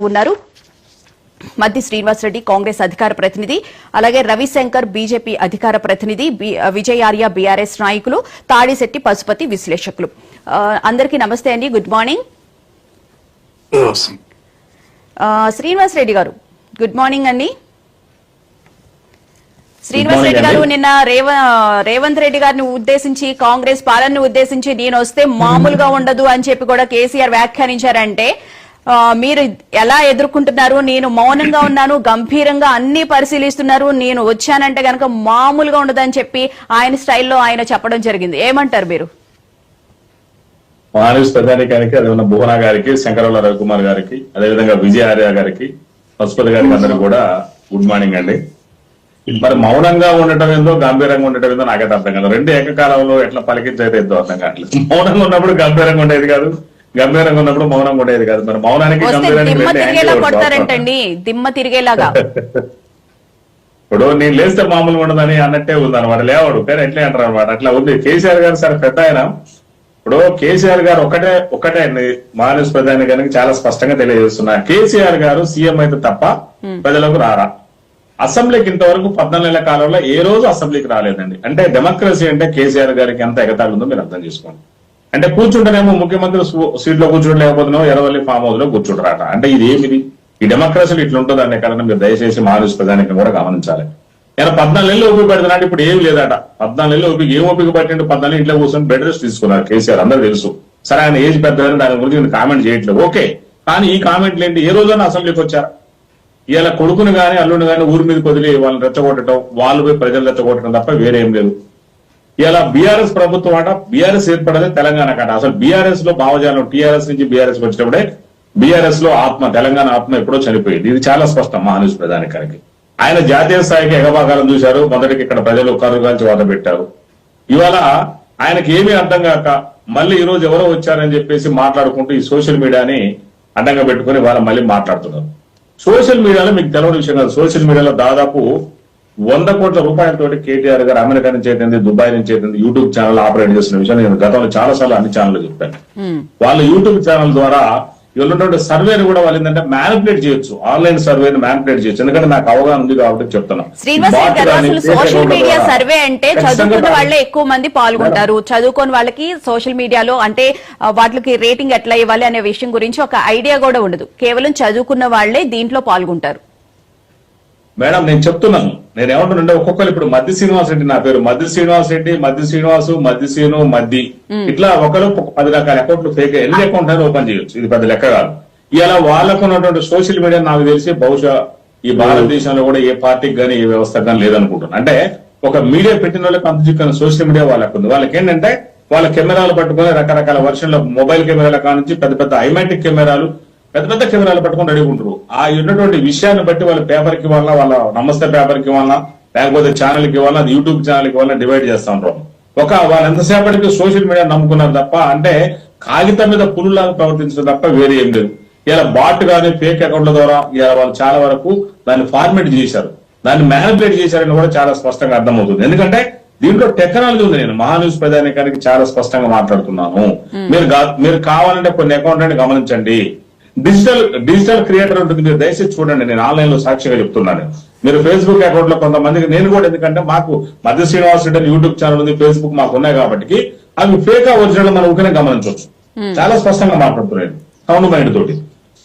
ఉన్నారు. మద్ది శ్రీనివాసరెడ్డి కాంగ్రెస్ అధికార ప్రతినిధి అలాగే రవిశంకర్ బీజేపీ అధికార ప్రతినిధి బి- విజయ్ ఆర్య బీఆర్ఎస్ నాయకులు తాడిశెట్టి పశుపతి విశ్లేషకులు. అందరికీ నమస్తే అండి. Good morning. శ్రీనివాసరెడ్డి గారు గుడ్ మార్నింగ్ అండి. శ్రీనివాస్ రెడ్డి గారు. నిన్న రేవ రేవంత్ రెడ్డి గారిని ఉద్దేశించి కాంగ్రెస్ పాలనను ఉద్దేశించి నేను వస్తే మామూలుగా ఉండదు అని చెప్పి కూడా కేసీఆర్ వ్యాఖ్యానించారంటే మీరు ఎలా ఎదుర్కొంటున్నారు? నేను మౌనంగా ఉన్నాను గంభీరంగా అన్ని పరిశీలిస్తున్నారు. నేను వచ్చానంటే గనక మామూలుగా ఉండదని చెప్పి ఆయన స్టైల్లో ఆయన చెప్పడం జరిగింది. ఏమంటారు మీరు? మహానీస్ ప్రధానికానికి అదేవిధంగా భువన గారికి శంకరవల్ల రవికుమార్ గారికి అదేవిధంగా విజయ ఆర్య గారికి పశుపతి గారికి అందరూ కూడా గుడ్ మార్నింగ్ అండి. మరి మౌనంగా ఉండటం ఏందో గంభీరంగా ఉండటం ఏందో నాకైతే అర్థం కాదు. రెండు ఏకకాలంలో ఎట్లా పలికించైతే ఏందో అర్థం కావట్లేదు. మౌనంగా ఉన్నప్పుడు గంభీరంగా ఉండేది కాదు. గంభీరంగా ఉన్నప్పుడు మౌనంగా ఉండేది కాదు. మరి మౌనానికి దిమ్మ తిరిగేలా కొడతారంటండి. దిమ్మ తిరిగేలాగా. ఇప్పుడు నేను లేస్తే మామూలుగా ఉండదని అన్నట్టే ఉంది అనమాట లేవాడు. కానీ ఎట్లే అంటారు అనమాట అట్లా ఉంది. కేసీఆర్ గారు సార్ పెద్ద ఆయన. ఇప్పుడు కేసీఆర్ గారు ఒకటే ఒకటే అండి. మానస్ ప్రధాని గారికి చాలా స్పష్టంగా తెలియజేస్తున్నా. కేసీఆర్ గారు సీఎం అయితే తప్ప ప్రజలకు రారా? అసెంబ్లీకి ఇంతవరకు పద్నాలుగు నెలల కాలంలో ఏ రోజు అసెంబ్లీకి రాలేదండి. అంటే డెమోక్రసీ అంటే కేసీఆర్ గారికి ఎంత ఎగతాళి ఉందో మీరు అర్థం చేసుకోండి. అంటే కూర్చుంటేనేమో ముఖ్యమంత్రి సీట్లో కూర్చోడం కూర్చోలేకపోతున్నావు ఎర్రవల్లి ఫామ్ హౌస్లో కూర్చుంటారట. అంటే ఇది ఏమిది ఈ డెమోక్రసీలు ఇట్లా ఉంటుంది అనే కారణం మీరు దయచేసి మానస్ ప్రజానికి కూడా గమనించాలి. నేను పద్నాలుగు నెలలు ఓపిక పెడుతున్నాడు ఇప్పుడు ఏం లేదట. పద్నాలుగు నెలలు ఓపిక ఏం ఓపిక పట్టిండు? పద్నాలుగు ఇంట్లో కూర్చొని బెడ్ రెస్ట్ తీసుకున్నారు కేసీఆర్ అందరూ తెలుసు. సరే ఆయన ఏజ్ పెద్దదని దాని గురించి నేను కామెంట్ చేయట్లేదు. ఓకే. కానీ ఈ కామెంట్లు ఏంటి? ఏ రోజైనా అసెంబ్లీకి వచ్చారా. ఇలా కొడుకుని కానీ అల్లుని కానీ ఊరి మీద వదిలి వాళ్ళని రెచ్చగొట్టడం వాళ్ళు పోయి ప్రజలు రెచ్చగొట్టడం తప్ప వేరేం లేదు. ఇలా బీఆర్ఎస్ ప్రభుత్వం అట బీఆర్ఎస్ ఏర్పడదే తెలంగాణ కట. అసలు బీఆర్ఎస్లో భావజాలం టీఆర్ఎస్ నుంచి బీఆర్ఎస్ వచ్చినప్పుడే బీఆర్ఎస్లో ఆత్మ తెలంగాణ ఆత్మ ఎప్పుడో చనిపోయింది. ఇది చాలా స్పష్టం మహానుష్ ప్రధానికానికి. ఆయన జాతీయ స్థాయికి ఎగభాగాలను చూశారు. మొదటికి ఇక్కడ ప్రజలు కరుగాల్చి వాద పెట్టారు. ఇవాళ ఆయనకి ఏమీ అర్థం కాక మళ్ళీ ఈ రోజు ఎవరో వచ్చారని చెప్పేసి మాట్లాడుకుంటూ ఈ సోషల్ మీడియాని అడ్డంగా పెట్టుకుని వాళ్ళ మళ్ళీ మాట్లాడుతున్నారు. సోషల్ మీడియాలో మీకు తెలవని విషయం కాదు. సోషల్ మీడియాలో దాదాపు వంద కోట్ల రూపాయలతోటి కేటీఆర్ గారు అమెరికా నుంచి అయితుంది దుబాయ్ నుంచి అయితుంది యూట్యూబ్ ఛానల్ ఆపరేట్ చేసిన విషయం నేను గతంలో చాలా సార్లు అన్ని ఛానల్ చెప్పాను. వాళ్ళ యూట్యూబ్ ఛానల్ ద్వారా ఇవాళ ఉన్నటువంటి సర్వేని కూడా వాళ్ళు ఏంటంటే మ్యానిపులేట్ చేయొచ్చు. ఆన్లైన్ సర్వేని మ్యానిపులేట్ చేయొచ్చు. ఎందుకంటే నాకు అవగాహన ఉంది కాబట్టి చెప్తున్నా. శ్రీనివాస్ రెడ్డి గారు బాట్ కానీ, అసలు fake సోషల్ మీడియా సర్వే అంటే చదువుకున్న వాళ్ళే ఎక్కువ మంది పాల్గొంటారు. చదువుకోని వాళ్ళకి సోషల్ మీడియాలో అంటే వాటికి రేటింగ్ ఎట్లా ఇవ్వాలి అనే విషయం గురించి ఒక ఐడియా కూడా ఉండదు. కేవలం చదువుకున్న వాళ్ళే దీంట్లో పాల్గొంటారు. మేడం నేను చెప్తున్నాను. నేను ఏమంటున్నానంటే ఒక్కొక్కరు ఇప్పుడు మద్ది శ్రీనివాస్ రెడ్డి నా పేరు. మద్ది శ్రీనివాస్ రెడ్డి మద్ది శ్రీనివాసు మద్ది శ్రీను మద్ది. ఇట్లా ఒకరు ఒక పది రకాల అకౌంట్లు ఫేక్ ఎన్ని అకౌంట్ అయినా ఓపెన్ చేయొచ్చు. ఇది పెద్ద లెక్క కాదు. ఇలా వాళ్ళకు ఉన్నటువంటి సోషల్ మీడియా నాకు తెలిసి బహుశా ఈ భారతదేశంలో కూడా ఏ పార్టీకి కానీ ఏ వ్యవస్థకు కానీ లేదనుకుంటున్నాను అంటే ఒక మీడియా పెట్టిన వాళ్ళకి అంత చిక్కని సోషల్ మీడియా వాళ్ళకు ఉంది. వాళ్ళకి ఏంటంటే వాళ్ళ కెమెరాలు పట్టుకొని రకరకాల వర్షన్ల మొబైల్ కెమెరాల కానుంచి పెద్ద పెద్ద ఐమాటిక్ కెమెరాలు పెద్ద పెద్ద కెమెరాలు పట్టుకొని రెడీ ఉంటారు ఆ ఉన్నటువంటి విషయాన్ని బట్టి వాళ్ళ పేపర్కి వాళ్ళ వాళ్ళ నమస్తే పేపర్కి వాళ్ళ లేకపోతే ఛానల్కి వాళ్ళ యూట్యూబ్ ఛానల్కి వాళ్ళ డివైడ్ చేస్తా ఉంటారు ఒక వాళ్ళు ఎంతసేపటికి సోషల్ మీడియా నమ్ముకున్నారు తప్ప అంటే కాగితం మీద పులులాగా ప్రవర్తించడం తప్ప వేరే ఏం లేదు. ఇలా బాట్ గానీ ఫేక్ అకౌంట్ల ద్వారా ఇలా వాళ్ళు చాలా వరకు దాన్ని ఫార్మేట్ చేశారు. దాన్ని మ్యానిపులేట్ చేశారని కూడా చాలా స్పష్టంగా అర్థమవుతుంది. ఎందుకంటే దీంట్లో టెక్నాలజీ ఉంది. నేను మహాన్యూస్ ప్రధానికానికి చాలా స్పష్టంగా మాట్లాడుతున్నాను. మీరు మీరు కావాలంటే కొన్ని అకౌంట్ గమనించండి. డిజిటల్ డిజిటల్ క్రియేటర్ ఉంటుంది మీరు దయచేసి చూడండి నేను ఆన్లైన్లో సాక్షిగా చెప్తున్నాను. మీరు ఫేస్బుక్ అకౌంట్లో కొంతమందికి నేను కూడా ఎందుకంటే మాకు మధ్య శ్రీనివాస్ రెడ్డి యూట్యూబ్ ఛానల్ ఉంది ఫేస్బుక్ మాకు ఉన్నాయి కాబట్టి అవి ఫేక్ ఒరిజినల్ మనం ఊరికనే గమనించవచ్చు. చాలా స్పష్టంగా మాట్లాడుతున్నాను సౌండ్ మైండ్ తోటి.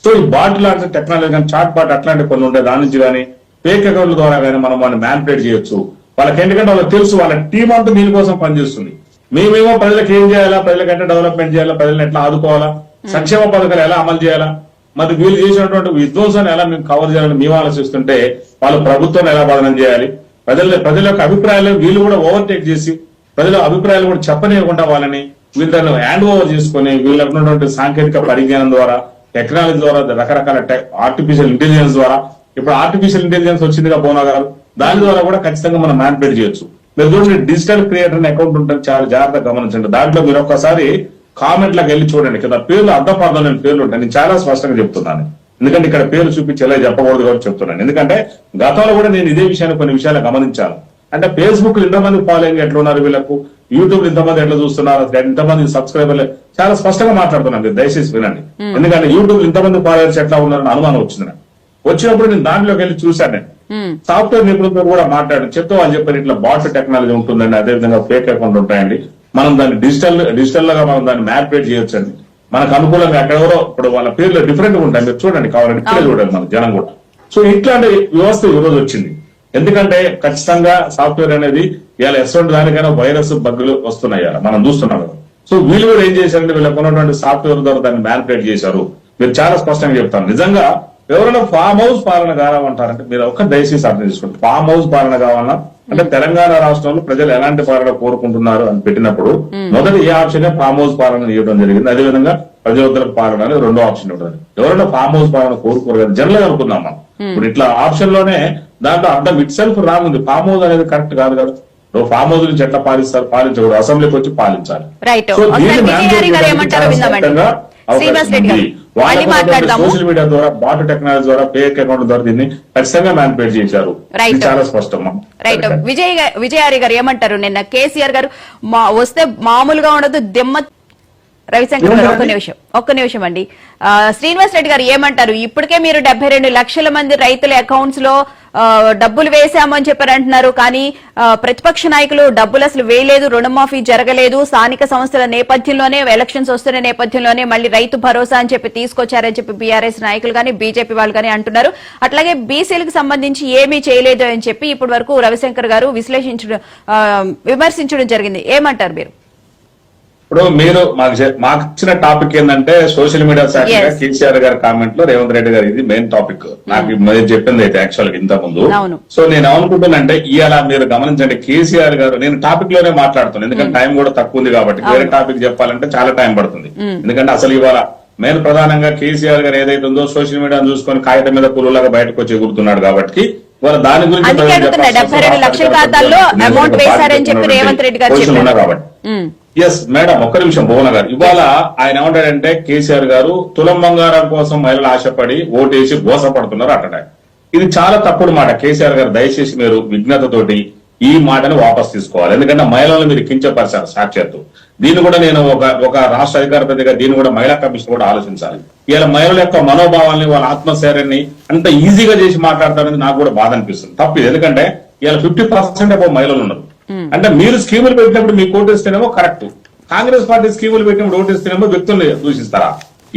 సో ఈ బాట్ లాంటి టెక్నాలజీ కానీ చాట్ బాట్ అట్లాంటి కొన్ని ఉంటాయి దాని నుంచి కానీ ఫేక్ అకౌంట్ల ద్వారా కానీ మనం వాళ్ళని మ్యానిపులేట్ చేయొచ్చు. వాళ్ళకి ఎందుకంటే వాళ్ళకి తెలుసు వాళ్ళ టీం అంతా దీనికోసం పనిచేస్తుంది. మేమేమో ప్రజలకు ఏం చేయాలా ప్రజలకు ఎట్లా డెవలప్మెంట్ చేయాలా ప్రజలను ఎట్లా ఆదుకోవాలా? సంక్షేమ పథకాలు ఎలా అమలు చేయాలా? మరి వీళ్ళు చేసినటువంటి విధ్వంసాన్ని ఎలా మేము కవర్ చేయాలని మేము ఆలోచిస్తుంటే వాళ్ళు ప్రభుత్వం ఎలా బదనం చేయాలి? ప్రజల ప్రజల యొక్క అభిప్రాయాలు వీళ్ళు కూడా ఓవర్టేక్ చేసి ప్రజల అభిప్రాయాలు కూడా చెప్పనివ్వకుండా వాళ్ళని వీళ్ళని హ్యాండ్ ఓవర్ చేసుకొని వీళ్ళకు ఉన్నటువంటి సాంకేతిక పరిజ్ఞానం ద్వారా టెక్నాలజీ ద్వారా రకరకాల ఆర్టిఫిషియల్ ఇంటెలిజెన్స్ ద్వారా ఇప్పుడు ఆర్టిఫిషియల్ ఇంటెలిజెన్స్ వచ్చిందిగా బోనా గారు దాని ద్వారా కూడా ఖచ్చితంగా మనం మ్యానిపులేట్ చేయొచ్చు. మీరు చూడండి డిజిటల్ క్రియేటర్ అకౌంట్ ఉంటుంది చాలా జాగ్రత్తగా గమనించండి. దాంట్లో మీరు ఒక్కసారి కామెంట్లకు వెళ్ళి చూడండి. కదా పేర్లు అర్థపార్థం లేని పేర్లు ఉంటాయి. నేను చాలా స్పష్టంగా చెప్తున్నాను. ఎందుకంటే ఇక్కడ పేర్లు చూపించి ఎలా చెప్పకూడదు కాబట్టి చెప్తున్నాను. ఎందుకంటే గతంలో కూడా నేను ఇదే విషయాన్ని కొన్ని విషయాలు గమనించాను. అంటే ఫేస్బుక్ ఇంతమంది ఫాలోయింగ్ ఎట్లున్నారు వీళ్ళకు? యూట్యూబ్ ఇంతమంది ఎట్లా చూస్తున్నారు? ఎంతమంది సబ్స్క్రైబర్లు. చాలా స్పష్టంగా మాట్లాడుతున్నాను దయచేసి వినండి. ఎందుకంటే యూట్యూబ్ ఇంతమంది ఫాలోవర్స్ ఎట్లా ఉన్నారని అనుమానం వచ్చింది నాకు. వచ్చినప్పుడు నేను దాంట్లోకి వెళ్ళి చూశాను నేను. సాఫ్ట్వేర్ నిపుణులతో కూడా మాట్లాడి చెప్తే వాళ్ళు చెప్పారు ఇట్లా బాట్ టెక్నాలజీ ఉంటుందండి అదే విధంగా ఫేక్ అకౌంట్ ఉంటాయండి. మనం దాన్ని డిజిటల్ డిజిటల్గా మనం దాన్ని మ్యానిపులేట్ చేయొచ్చండి. మనకు అనుకూలంగా ఎక్కడెవరో ఇప్పుడు వాళ్ళ పేర్లు డిఫరెంట్గా ఉంటాయి. మీరు చూడండి కావాలంటే ఇప్పుడే చూడండి మన జనం కూడా. సో ఇట్లాంటి వ్యవస్థ ఈ రోజు వచ్చింది. ఎందుకంటే ఖచ్చితంగా సాఫ్ట్వేర్ అనేది ఇవాళ ఎటువంటి దానికైనా వైరస్ బగ్గులు వస్తున్నాయి మనం చూస్తున్నాం కదా. సో వీళ్ళు కూడా ఏం చేశారంటే వీళ్ళకు ఉన్నటువంటి సాఫ్ట్వేర్ ద్వారా దాన్ని మ్యానిపులేట్ చేశారు. మీరు చాలా స్పష్టంగా చెప్తారు. నిజంగా ఎవరైనా ఫామ్ హౌస్ పాలన కావాలంటారంటే మీరు ఒక్క దయచేసి అర్థం చేసుకోండి. ఫామ్ హౌస్ పాలన కావాలన్నా అంటే తెలంగాణ రాష్ట్రంలో ప్రజలు ఎలాంటి పాలన కోరుకుంటున్నారు అని పెట్టినప్పుడు మొదటి ఏ ఆప్షన్ ఫామ్ హౌస్ పాలన ఇవ్వడం జరిగింది. అదేవిధంగా ప్రజోత్తర పాలన అని రెండో ఆప్షన్ ఉంటుంది. ఎవరైనా ఫామ్ హౌస్ పాలన కోరుకోరు కదా జనరల్ అనుకుందాం మనం. ఇప్పుడు ఇట్లా ఆప్షన్లోనే దాంట్లో అర్థం ఇట్ సెల్ఫ్ రాంగ్ ఉంది. ఫామ్ హౌస్ అనేది కరెక్ట్ కాదు కదా. నువ్వు ఫామ్ హౌస్ నుంచి ఎట్లా పాలిస్తారు? పాలించకూడదు. అసెంబ్లీకి వచ్చి పాలించాలి. సో దీన్ని సోషల్ మీడియా ద్వారా బాట్ టెక్నాలజీ ద్వారా ఫేక్ అకౌంట్ ద్వారా దీన్ని ఖచ్చితంగా చేశారు చాలా స్పష్టం రైట్ విజయ్ విజయారి గారు ఏమంటారు నిన్న? కేసీఆర్ గారు వస్తే మామూలుగా ఉండదు దిమ్మ రవిశంకర్ గారు ఒక్క నిమిషం ఒక్క నిమిషం అండి. శ్రీనివాస్ రెడ్డి గారు ఏమంటారు? ఇప్పటికే మీరు డెబ్బై రెండు లక్షల మంది రైతుల అకౌంట్స్లో డబ్బులు వేశామని చెప్పారు అంటున్నారు. కానీ ప్రతిపక్ష నాయకులు డబ్బులు అసలు వేయలేదు రుణమాఫీ జరగలేదు. స్థానిక సంస్థల నేపథ్యంలోనే ఎలక్షన్స్ వస్తున్న నేపథ్యంలోనే మళ్ళీ రైతు భరోసా అని చెప్పి తీసుకొచ్చారని చెప్పి బీఆర్ఎస్ నాయకులు కానీ బీజేపీ వాళ్ళు కానీ అంటున్నారు. అట్లాగే బీసీలకు సంబంధించి ఏమీ చేయలేదు అని చెప్పి ఇప్పటి వరకు రవిశంకర్ గారు విశ్లేషించడం విమర్శించడం జరిగింది. ఏమంటారు మీరు? ఇప్పుడు మీరు మాకు మాకు ఇచ్చిన టాపిక్ ఏంటంటే సోషల్ మీడియా సాక్షిగా. కేసీఆర్ గారి కామెంట్లో రేవంత్ రెడ్డి గారు ఇది మెయిన్ టాపిక్ నాకు మీరు చెప్పింది అయితే యాక్చువల్గా ఇంత ముందు. సో నేను ఏమనుకుంటున్నానంటే ఇవాళ మీరు గమనించండి కేసీఆర్ గారు నేను టాపిక్లోనే మాట్లాడుతాను ఎందుకంటే టైం కూడా తక్కువ ఉంది కాబట్టి వేరే టాపిక్ చెప్పాలంటే చాలా టైం పడుతుంది. ఎందుకంటే అసలు ఇవాళ మెయిన్ ప్రధానంగా కేసీఆర్ గారు ఏదైతే ఉందో సోషల్ మీడియాను చూసుకొని కాగితం మీద పురుగులాగా బయటకు వచ్చి ఎగురుతున్నాడు కాబట్టి దాని గురించి డెబ్బై రెండు లక్షల ఖాతాల్లో. అమౌంట్ వేశారని చెప్పి రేవంత్ రెడ్డి గారు కాబట్టి. ఎస్ మేడం ఒక్క నిమిషం భువన గారు. ఇవాళ ఆయన ఏమంటాడంటే కేసీఆర్ గారు తులం బంగారం కోసం మహిళలు ఆశపడి ఓటేసి గోసపడుతున్నారు అంటాడు ఇది చాలా తప్పుడు మాట. కేసీఆర్ గారు దయచేసి మీరు విఘ్నతతోటి ఈ మాటను వాపస్ తీసుకోవాలి. ఎందుకంటే మహిళలను మీరు కించపరిచారు సాక్షాత్తు దీన్ని కూడా నేను ఒక ఒక రాష్ట్ర అధికార ప్రతిగా దీన్ని కూడా మహిళా కమిషన్ కూడా ఆలోచించాలి. ఇలా మహిళల యొక్క మనోభావాల్ని వాళ్ళ ఆత్మశైర్యాన్ని అంత ఈజీగా చేసి మాట్లాడతారని నాకు కూడా బాధ అనిపిస్తుంది. తప్పు ఇది. ఎందుకంటే ఇలా ఫిఫ్టీ పర్సెంట్ మహిళలు ఉన్నారు. అంటే మీరు స్కీములు పెట్టినప్పుడు మీకు ఓటేస్తేనేమో కరెక్ట్. కాంగ్రెస్ పార్టీ స్కీములు పెట్టినప్పుడు ఓటేస్తేనేమో వ్యక్తులు దూషిస్తారా?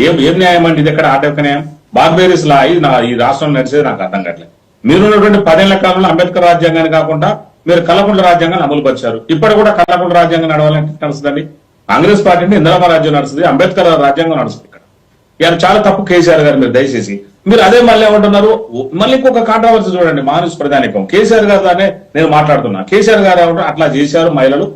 ఏం ఏం న్యాయం అండి ఇది ఎక్కడ ఆట న్యాయం? బార్బేరీస్ లా ఇది నా ఈ రాష్ట్రంలో నడిచేది నాకు అర్థం కావట్లేదు. మీరున్నటువంటి పదేళ్ళ కాలంలో అంబేద్కర్ రాజ్యాంగాన్ని కాకుండా మీరు కల్లకుంట్ల రాజ్యాంగాన్ని అమలు పరిచారు ఇప్పుడు కూడా కల్లకుంట్ల రాజ్యాంగం నడవాలంటే నడుస్తుందండి? కాంగ్రెస్ పార్టీ అంటే ఇందిరామ రాజ్యం నడుస్తుంది అంబేద్కర్ రాజ్యాంగం నడుస్తుంది ఇక్కడ. ఇవాళ చాలా తప్పు కేసీఆర్ గారు మీరు దయచేసి మీరు అదే మళ్ళీ ఏమంటున్నారు? మళ్ళీ ఇంకొక కాంట్రవర్సీ చూడండి మానుష్ ప్రధానికం కేసీఆర్ గారు దానే నేను మాట్లాడుతున్నా. కేసీఆర్ గారు ఏమంటారు? అట్లా చేశారు మహిళలు.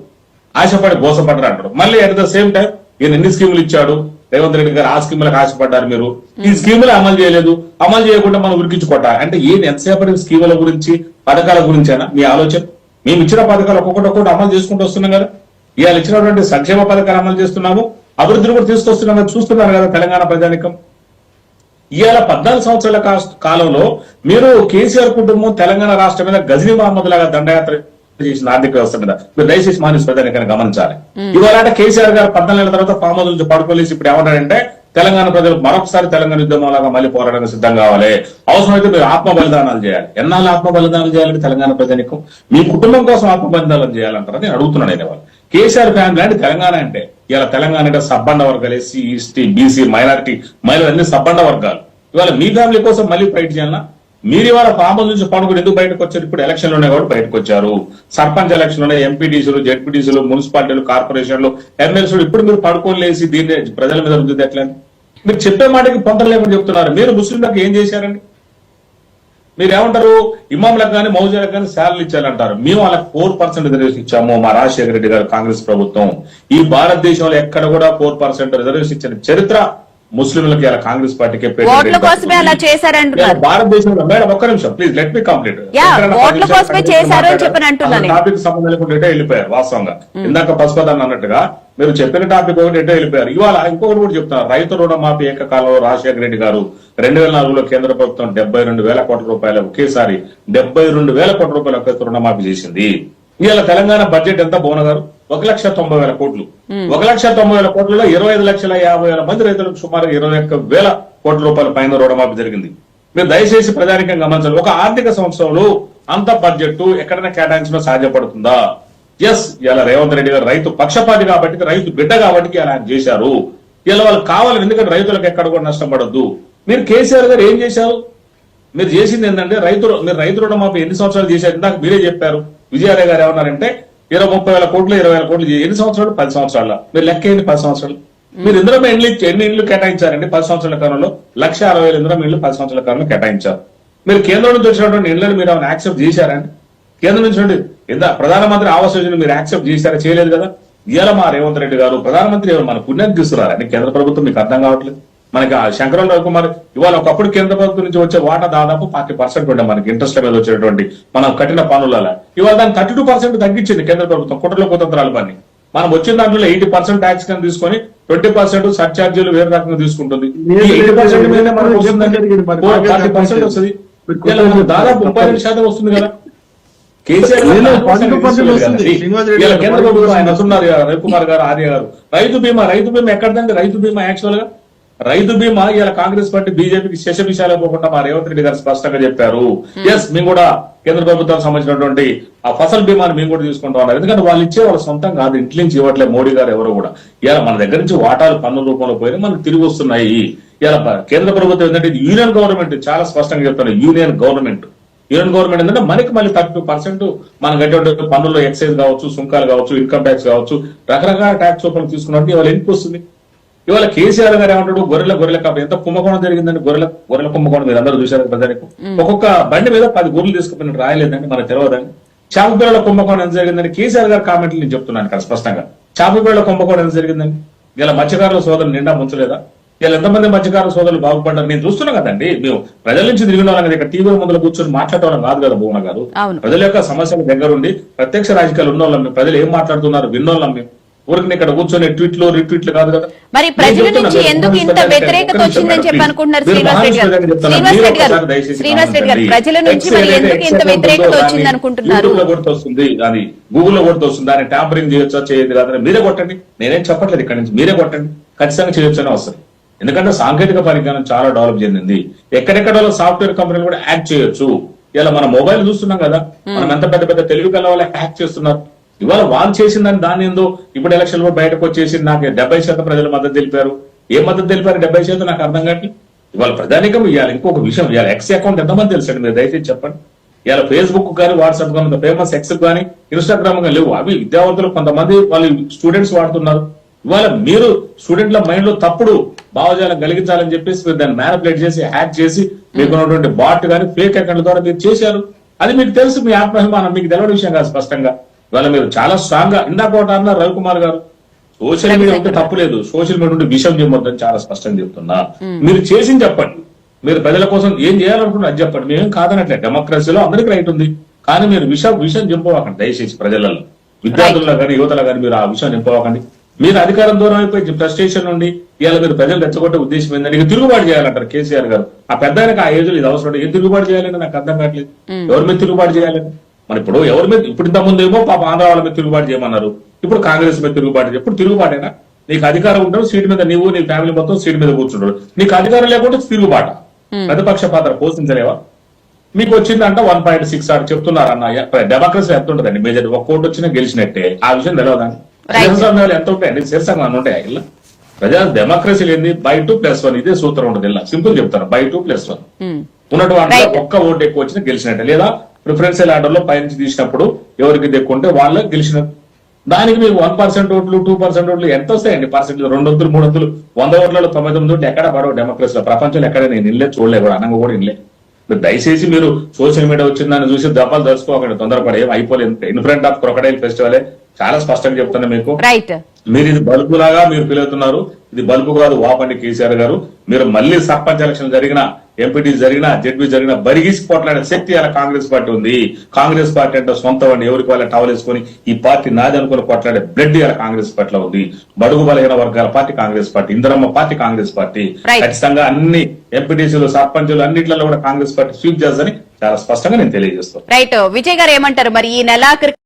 ఆశపడి గోసపడ్డారు అంటారు. మళ్ళీ అట్ ద సేమ్ టైం ఈయన ఎన్ని స్కీములు ఇచ్చాడు? రేవంత్ రెడ్డి గారు ఆ స్కీములకు ఆశపడ్డారు మీరు. ఈ స్కీములు అమలు చేయలేదు. అమలు చేయకుండా మనం ఉరికించుకోవటా అంటే ఏం ఎంతసేపటి స్కీముల గురించి పథకాల గురించేనా? మీ ఆలోచన? మేము ఇచ్చిన పథకాలు ఒక్కొక్కటి ఒక్కొక్కటి అమలు చేసుకుంటూ వస్తున్నాం కదా. ఇవాళ ఇచ్చినటువంటి సంక్షేమ పథకాలు అమలు చేస్తున్నాము. అభివృద్ధిని కూడా తీసుకొస్తున్నాం కదా. చూస్తున్నారు కదా తెలంగాణ ప్రజానికం. ఇవాళ పద్నాలుగు సంవత్సరాల కాలంలో మీరు కేసీఆర్ కుటుంబం తెలంగాణ రాష్ట్రం మీద గజనీ మహమ్మద్ లాగా దండయాత్ర చేసిన ఆర్థిక వ్యవస్థ మీద మీరు దయచేసి మానేసి ప్రజానికని గమనించాలి. ఇవాళ అంటే కేసీఆర్ గారు పద్నాలుగు తర్వాత ఫామ్ హౌస్ నుంచి పడుకోలేసి ఇప్పుడు ఏమంటారంటే తెలంగాణ ప్రజలు మరొకసారి తెలంగాణ ఉద్యమం లాగా మళ్ళీ పోరాడానికి సిద్ధం కావాలి. అవసరమైతే మీరు ఆత్మ బలిదానాలు చేయాలి. ఎన్నాళ్ళు ఆత్మ బలిదానాలు చేయాలంటే తెలంగాణ ప్రజానికం మీ కుటుంబం కోసం ఆత్మ బలిదానాలు చేయాలంటారని నేను అడుగుతున్నాను నేను ఇవాళ. కేసీఆర్ ఫ్యామిలీ అంటే తెలంగాణ అంటే ఇలా తెలంగాణ అంటే సబ్బండ వర్గాలు ఎస్సీ ఎస్టీ బీసీ మైనారిటీ మహిళలు అన్ని సబ్బండ వర్గాలు. ఇవాళ మీ ఫ్యామిలీ కోసం మళ్ళీ ఫైట్ చేయాలన్నా మీరు ఇవాళ ఫామ్ నుంచి పడుకుని ఎందుకు బయటకు వచ్చారు? ఇప్పుడు ఎలక్షన్లోనే కూడా బయటకు వచ్చారు. సర్పంచ్ ఎలక్షన్లోనే ఎంపీటీసీలు జెడ్పీటీసీలు మున్సిపాలిటీలు కార్పొరేషన్లు ఎమ్మెల్సీలు ఇప్పుడు మీరు పడుకొని దీన్ని ప్రజల మీద రుద్దితే ఎట్లా మీరు చెప్పే మాటకి పొందలు చెప్తున్నారు. మీరు ముస్లింలకు ఏం చేశారండి? మీరు ఏమంటారు ఇమాంలకు కానీ మౌజాలకు కానీ శాలరీ ఇచ్చారంటారు మేము వాళ్ళకి ఫోర్ పర్సెంట్ రిజర్వేషన్ ఇచ్చాము మా రాజశేఖర రెడ్డి గారు కాంగ్రెస్ ప్రభుత్వం. ఈ భారతదేశంలో ఎక్కడ కూడా ఫోర్ పర్సెంట్ రిజర్వేషన్ ఇచ్చిన చరిత్ర ముస్లింలకి ఇలా కాంగ్రెస్ పార్టీకే అలా భారతదేశంలో మేడం ఒక్క నిమిషం please let me complete. Topic సంబంధం లేకుండా వెళ్ళిపోయారు వాస్తవంగా. ఇందాక పశుపదాన్ని అన్నట్టుగా మీరు చెప్పిన టాపిక్ ఒకటి ఎటో వెళ్ళిపోయారు. ఇవాళ ఇంకొకటి కూడా చెప్తున్నారు. రైతు రుణమాఫీ ఏకకాలంలో రాజశేఖర రెడ్డి గారు రెండు వేల నాలుగులో కేంద్ర ప్రభుత్వం డెబ్బై రెండు వేల కోట్ల రూపాయలు ఒకేసారి డెబ్బై రెండు వేల కోట్ల రూపాయల ఒకే రుణమాఫీ చేసింది. ఇవాళ తెలంగాణ బడ్జెట్ ఎంత భువన గారు? ఒక లక్ష తొంభై వేల కోట్లు. ఒక లక్ష తొంభై వేల కోట్లలో ఇరవై ఐదు లక్షల యాభై వేల మంది రైతులకు సుమారు ఇరవై ఒక్క వేల కోట్ల రూపాయల పైన రుణమాఫీ జరిగింది. మీరు దయచేసి ప్రధానికంగా గమనించాలి. ఒక ఆర్థిక సంవత్సరంలో అంత బడ్జెట్ ఎక్కడైనా కేటాయించడం సాధ్యపడుతుందా? ఎస్ ఇలా రేవంత్ రెడ్డి గారు రైతు పక్షపాతి కాబట్టి రైతు బిడ్డ కాబట్టి ఇలా ఆయన చేశారు. ఇలా వాళ్ళు కావాలి ఎందుకంటే రైతులకు ఎక్కడ కూడా నష్టం పడద్దు. మీరు కేసీఆర్ గారు ఏం చేశారు? మీరు చేసింది ఏంటంటే రైతు మీరు రైతు రుణమాఫీ ఎన్ని సంవత్సరాలు చేశారు? ఇందాక మీరే చెప్పారు. విజయాలయ గారు ఏమన్నారంటే ఇరవై ముప్పై వేల కోట్లు ఇరవై వేల కోట్లు ఎన్ని సంవత్సరాలు? పది సంవత్సరాల. మీరు లెక్క ఏంటి పది సంవత్సరాలు? మీరు ఇందులో ఎన్ని ఎన్ని ఇళ్ళు కేటాయించారండి? పది సంవత్సరాల కాలంలో లక్ష అరవై వేల ఇందులో ఇళ్ళు పది సంవత్సరాల కాలంలో కేటాయించారు. మీరు కేంద్రం నుంచి వచ్చినటువంటి ఇళ్ళను మీరు ఏమైనా యాక్సెప్ట్ చేశారండి కేంద్రం నుంచి నుండి ఎంత ప్రధానమంత్రి ఆవాస్ యోజన మీరు యాక్సెప్ట్ చేశారా చేయలేదు కదా? ఇవాళ మా రేవంత్ రెడ్డి గారు ప్రధానమంత్రి ఎవరు? మన పుణ్యాన్ని తీసుకురారండి కేంద్ర ప్రభుత్వం మీకు అర్థం కావట్లేదు. మనకి ఆ శంకరరావు రవికుమార్ ఇవాళ ఒకప్పుడు కేంద్ర ప్రభుత్వం నుంచి వచ్చే వాటా దాదాపు ఫార్టీ పర్సెంట్ ఉండే మనకి ఇంట్రెస్ట్ మీద వచ్చేటువంటి మనం కఠిన పనుల ఇవాళ దాన్ని థర్టీ టూ పర్సెంట్ తగ్గించింది కేంద్ర ప్రభుత్వం కుట్రలో కుతంత్రాలు పని. మనం వచ్చిన దాంట్లో ఎయిటీ పర్సెంట్ ట్యాక్స్ కింద తీసుకొని ట్వంటీ పర్సెంట్ సర్చార్జీలు వేరే రకంగా తీసుకుంటుంది. ఎయిటీ పర్సెంట్ వస్తుంది. దాదాపు ముప్పై శాతం వస్తుంది కదా. కేసీఆర్ గారు ఆర్య గారు. రైతు బీమా రైతు బీమా ఎక్కడదండి? రైతు బీమా యాక్చువల్గా రైతు బీమా ఇలా కాంగ్రెస్ పార్టీ బీజేపీకి శశ విషయాలు పోకుండా మా రేవంత్ రెడ్డి గారు స్పష్టంగా చెప్పారు. ఎస్ మేము కూడా కేంద్ర ప్రభుత్వానికి సంబంధించినటువంటి ఆ ఫసల్ బీమాని మేము కూడా తీసుకుంటా ఉన్నారు. ఎందుకంటే వాళ్ళు ఇచ్చే వాళ్ళ సొంతం కాదు ఇంటి నుంచి ఇవ్వట్లేదు మోడీ గారు ఎవరు కూడా. ఇలా మన దగ్గర నుంచి వాటాలు పన్నుల రూపంలో పోయి మనకు తిరిగి వస్తున్నాయి. ఇలా కేంద్ర ప్రభుత్వం ఏంటంటే ఇది యూనియన్ గవర్నమెంట్ చాలా స్పష్టంగా చెప్తాను యూనియన్ గవర్నమెంట్. యూనియన్ గవర్నమెంట్ ఏంటంటే మనకి మళ్ళీ థర్టీ టూ పర్సెంట్ మనం కట్టే పన్నుల్లో ఎక్సైజ్ కావచ్చు సుంకాలు కావచ్చు ఇన్కమ్ ట్యాక్స్ కావచ్చు రకరకాల ట్యాక్స్ రూపంలో తీసుకున్నట్టు ఇవాళ ఎందుకు వస్తుంది. ఇవాళ కేసీఆర్ గారు ఏమంటాడు? గొర్రెల గొర్రెల కాబట్టి ఎంత కుంభకోణం జరిగిందండి గొర్రెల గొర్రెల కుంభకోణం మీరు అందరూ చూశారు ప్రజలకు. ఒక్కొక్క బండి మీద పది గొర్రెలు తీసుకుపోయిన రాయలేదండి మనకు తెలియదండి చేప పిల్లల కుంభకోణం ఎంత జరిగిందని కేసీఆర్ గారు కామెంట్లు నేను చెప్తున్నాను ఇక్కడ స్పష్టంగా. చేప పిల్లల కుంభకోణం ఎంత జరిగిందండి? ఇలా మత్స్యకారుల సోదరులు నిండా ముంచలేదా? ఇలా ఎంతమంది మత్స్యకారుల సోదరులు బాగుపడ్డారు? నేను చూస్తున్నా కదండి. మేము ప్రజల నుంచి తిరిగిన వాళ్ళం కదా ఇక్కడ టీవీ ముందులో కూర్చొని మాట్లాడటం కాదు కదా భువన గారు. ప్రజల యొక్క సమస్యల దగ్గరుండి ప్రత్యక్ష రాజకీయాలు ఉన్నోళ్ళం మేము ప్రజలు ఏం మాట్లాడుతున్నారు? విన్నోళ్ళం మేము ఊరికి ఇక్కడ కూర్చొని ట్వీట్లు రిట్వీట్లు కాదు కదా. మరి ప్రజల నుంచి ఎందుకు ఇంత వ్యతిరేకత వచ్చిందని చెప్పి. అనుకుంటున్నారు శ్రీనివాస్ రెడ్డి గారు. శ్రీనివాస్ రెడ్డి గారు శ్రీనివాస్ రెడ్డి గారు. ప్రజల నుంచి మరి ఎందుకు ఇంత వ్యతిరేకత వచ్చింది అనుకుంటున్నారు? YouTube లో అది దాన్ని ట్యాంపరింగ్ చేయొచ్చా చేయదు కాదని మీరే కొట్టండి. నేనేం చెప్పట్లేదు ఇక్కడ నుంచి. మీరే కొట్టండి. ఖచ్చితంగా చేయొచ్చని వస్తుంది ఎందుకంటే సాంకేతిక పరిజ్ఞానం చాలా డెవలప్ చెందింది. ఎక్కడెక్కడ సాఫ్ట్వేర్ కంపెనీలు కూడా యాడ్ చేయొచ్చు. ఇలా మన మొబైల్ చూస్తున్నాం కదా మనం ఎంత పెద్ద పెద్ద తెలుగు కల వాళ్ళ హ్యాక్ చేస్తున్నారు. ఇవాళ వాళ్ళు చేసిందని దాని ఏందో ఇప్పుడు ఎలక్షన్లో బయటకు వచ్చేసి నాకు డెబ్బై శాతం ప్రజలు మద్దతు తెలిపారు. ఏ మద్దతు తెలిపారు డెబ్బై శాతం నాకు అర్థం కావట్లేదు. ఇవాళ ప్రధానికం ఇవ్వాలి ఇంకొక విషయం ఇవాళ ఎక్స్ అకౌంట్ ఎంతమంది తెలుసండి మీరు? దయచేసి చెప్పండి. ఇవాళ ఫేస్బుక్ కానీ వాట్సాప్ కానీ ఫేమస్ ఎక్స్ కానీ ఇన్స్టాగ్రామ్ కానీ లేవు. అవి విద్యావంతులు కొంతమంది వాళ్ళు స్టూడెంట్స్ వాడుతున్నారు. ఇవాళ మీరు స్టూడెంట్ల మైండ్లో తప్పుడు భావజాలం కలిగించాలని చెప్పేసి మీరు దాన్ని మ్యానిపులేట్ చేసి హ్యాక్ చేసి మీకు ఉన్నటువంటి బాట్ కానీ ఫేక్ అకౌంట్ ద్వారా మీరు చేశారు. అది మీకు తెలుసు మీ ఆత్మాభిమానం. మీకు తెలియని విషయం కాదు స్పష్టంగా. ఇవాళ మీరు చాలా స్ట్రాంగ్గా ఇందాక ఒకటి అన్నారు రవికుమార్ గారు. సోషల్ మీడియా ఉంటే తప్పులేదు సోషల్ మీడియా ఉంటే విషయం చెప్పొద్దని చాలా స్పష్టంగా చెప్తున్నా. మీరు చేసింది చెప్పండి. మీరు ప్రజల కోసం ఏం చేయాలనుకున్నారు అది చెప్పండి. మేమేం కాదనట్లే. డెమోక్రసీలో అందరికి రైట్ ఉంది. కానీ మీరు విషయం విషయం చెప్పవాకండి. దయచేసి ప్రజలలో విద్యార్థుల్లో కానీ యువతలో కానీ మీరు ఆ విషయం నింపవాకండి మీరు అధికారం దూరం అయిపోయి ఫ్రస్ట్రేషన్ నుండి ఇవాళ మీరు ప్రజలు రెచ్చగొట్టే ఉద్దేశం ఏంటంటే ఇక తిరుగుబాటు చేయాలంటారు కేసీఆర్ గారు. ఆ పెద్ద ఆ ఏజ్ ఇది అవసరం. ఏం తిరుగుబాటు చేయాలని నాకు అర్థం కావట్లేదు. ఎవరి మీద తిరుగుబాటు చేయాలని మరి ఇప్పుడు ఎవరి మీద ఇప్పుడు ఇంత ముందు ఏమో పాప ఆంధ్ర వాళ్ళ మీద తిరుగుబాటు చేయమన్నారు. ఇప్పుడు కాంగ్రెస్ మీద తిరుగుబాటు ఇప్పుడు తిరుగుబాటేనా? నీకు అధికారం ఉంటాడు సీట్ మీద నీవు నీ ఫ్యామిలీ మొత్తం సీట్ మీద కూర్చుంటాడు నీకు అధికారం లేకుంటే తిరుగుబాట. ప్రతిపక్ష పాత్ర పోషించలేవా? మీకు వచ్చిందంట వన్ పాయింట్ సిక్స్ ఆర్ చెప్తున్నారు అన్న డెమోక్రసీ ఎంత ఉంటుందండి? మేజర్ ఒక కోటి వచ్చినా గెలిచినట్టే. ఆ విషయం తెలియదండి. ప్రజాస్వామ్యాలు ఎంత ఉంటాయండి శీర్షంగా ఉంటాయా ఇలా ప్రజా డెమోక్రసీ లేని బై టూ ప్లస్ వన్ ఇదే సూత్రం ఉంటుంది ఇలా. సింపుల్ చెప్తాను. By two plus one. ఉన్నటువంటి Right. ఒక్క ఓటు ఎక్కువ వచ్చినా గెలిచినట్టే. లేదా ప్రిఫరెన్షియల్ ఆర్డర్లో పైనుంచి తీసినప్పుడు ఎవరికి ఎక్కువ ఉంటే వాళ్ళు గెలిచినట్టు దానికి మీకు వన్ పర్సెంట్ ఓట్లు టూ పర్సెంట్ ఓట్లు ఎంత వస్తాయండి? పర్సెంట్ రెండు వందలు మూడు వందలు వంద ఓట్లలో తొంభై తొమ్మిది ఓట్లు ఎక్కడ పడవు డెమోక్రసీలో. ప్రపంచంలో ఎక్కడ నేను ఇల్లే చూడలే కూడా. అనంగా కూడా ఇల్లే మీరు దయచేసి మీరు సోషల్ మీడియా వచ్చిందని చూసి దెబ్బలు దర్చుకోకండి తొందరపడి. అయిపోలేదు. In front of crocodile festival. చాలా స్పష్టంగా చెప్తున్నా మీకు. రైట్. మీరు ఇది బల్బు లాగా మీరు పిలుగుతున్నారు ఇది బల్బు కాదు వాపండి కేసీఆర్ గారు. మీరు మళ్ళీ సర్పంచ్ ఎలక్షన్ జరిగిన ఎంపీటీ జరిగిన జడ్పీ జరిగిన బరిగీసి కొట్లాడే శక్తి అలా కాంగ్రెస్ పార్టీ ఉంది. కాంగ్రెస్ పార్టీ అంటే సొంత వాడిని ఎవరికి వాళ్ళ టవల్ వేసుకొని ఈ పార్టీ నాది అనుకుని కొట్లాడే బ్లడ్ ఇలా కాంగ్రెస్ పార్టీలో ఉంది. బడుగు బలహీన వర్గాల party Congress party Indiramma party Congress party. ఖచ్చితంగా అన్ని ఎంపీటీసీలు సర్పంచులు అన్నిట్లలో కూడా కాంగ్రెస్ పార్టీ స్వీప్ చేస్తుందని చాలా స్పష్టంగా నేను తెలియజేస్తాను. రైట్ విజయ్ గారు ఏమంటారు? మరి ఈ నెలాఖరు